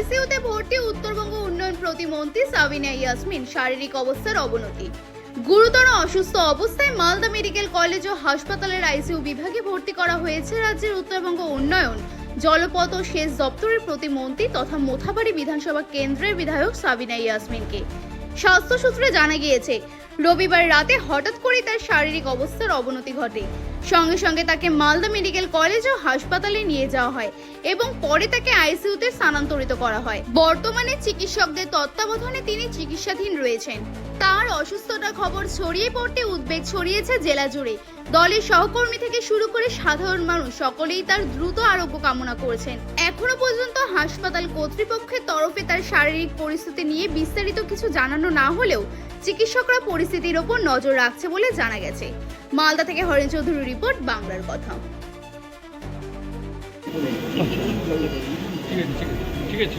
আইসিইউতে ভর্তি উত্তরবঙ্গ উন্নয়ন প্রতিমন্ত্রী সাবিনা ইয়াসমিন শারীরিক অবস্থার অবনতি। গুরুতর অসুস্থ অবস্থায় মালদা মেডিকেল কলেজ ও হাসপাতালের আইসিইউ বিভাগে ভর্তি করা হয়েছে রাজ্যের উত্তরবঙ্গ উন্নয়ন। জলপথ ও সেচ দপ্তরের প্রতিমন্ত্রী তথা মোথাবাড়ি বিধানসভা কেন্দ্রের বিধায়ক সাবিনা ইয়াসমিনকে। স্বাস্থ্য সূত্রে জানা গিয়েছে, রবিবার রাতে হঠাৎ করেই তার শারীরিক অবস্থার অবনতি ঘটে। সঙ্গে সঙ্গে তাকে মালদা মেডিকেল কলেজ ও হাসপাতালে নিয়ে যাওয়া হয় এবং পরে তাকে আইসিইউতে স্থানান্তরিত করা হয়। বর্তমানে চিকিৎসকদের তত্ত্বাবধানে তিনি চিকিৎসাধীন রয়েছেন। তার অসুস্থতার খবর ছড়িয়ে পড়তে উদ্বেগ ছড়িয়েছে জেলা জুড়ে। দলের সহকর্মী থেকে শুরু করে সাধারণ মানুষ সকলেই তার দ্রুত আরোগ্য কামনা করেছেন। এখনও পর্যন্ত হাসপাতাল কর্তৃপক্ষের তরফে তার শারীরিক পরিস্থিতি নিয়ে বিস্তারিত কিছু জানানো না হলেও চিকিৎসকরা পরিস্থিতির ওপর নজর রাখছে বলে জানা গেছে। মালদা থেকে হরেন চৌধুরী রিপোর্ট বাংলার কথা। ঠিক আছে ঠিক আছে।